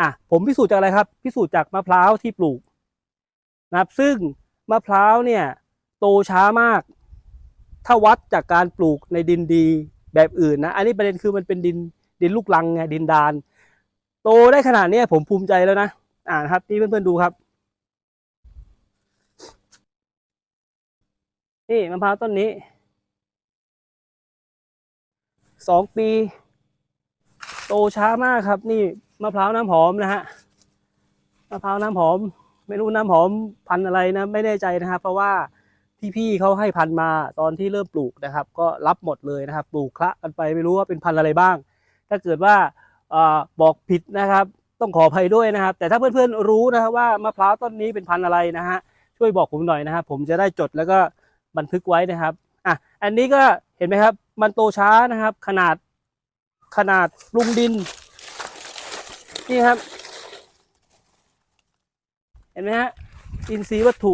อะผมพิสูจน์จากอะไรครับ พิสูจน์จากมะพร้าวที่ปลูกนะครับ ซึ่งมะพร้าวเนี่ย โตช้ามาก ถ้าวัดจากการปลูกในดินดีแบบอื่นนะ อันนี้ประเด็นคือมันเป็นดินดินลูกรังไงดินดาน โตได้ขนาดนี้ผมภูมิใจแล้วนะอ่านะครับนี่เพื่อนๆดูครับนี่มะพร้าวต้นนี้สองปี โตช้ามากครับ นี่ มะพร้าวน้ำหอมนะฮะมะพร้าวน้ำหอม ไม่รู้น้ำหอมพันอะไรนะไม่แน่ใจนะครับ เพราะว่าที่พี่เขาให้พันมาตอนที่เริ่มปลูกนะครับ ก็รับหมดเลยนะครับ ปลูกคละกันไปไม่รู้ว่าเป็นพันอะไรบ้าง ถ้าเกิดว่าอบอกผิดนะครับ ต้องขออภัยด้วยนะครับ แต่ถ้าเพื่อนๆรู้นะครับว่ามะพร้าวต้นนี้เป็นพันอะไรนะฮะช่วยบอกผมหน่อยนะครับ ผมจะได้จดแล้วก็บันทึกไว้นะครับอะอันนี้ก็เห็นไหมครับ มันโตช้านะครับ ขนาดขนาดปรุงดิน นี่ครับ เห็นไหมฮะ อินทรีย์วัตถุ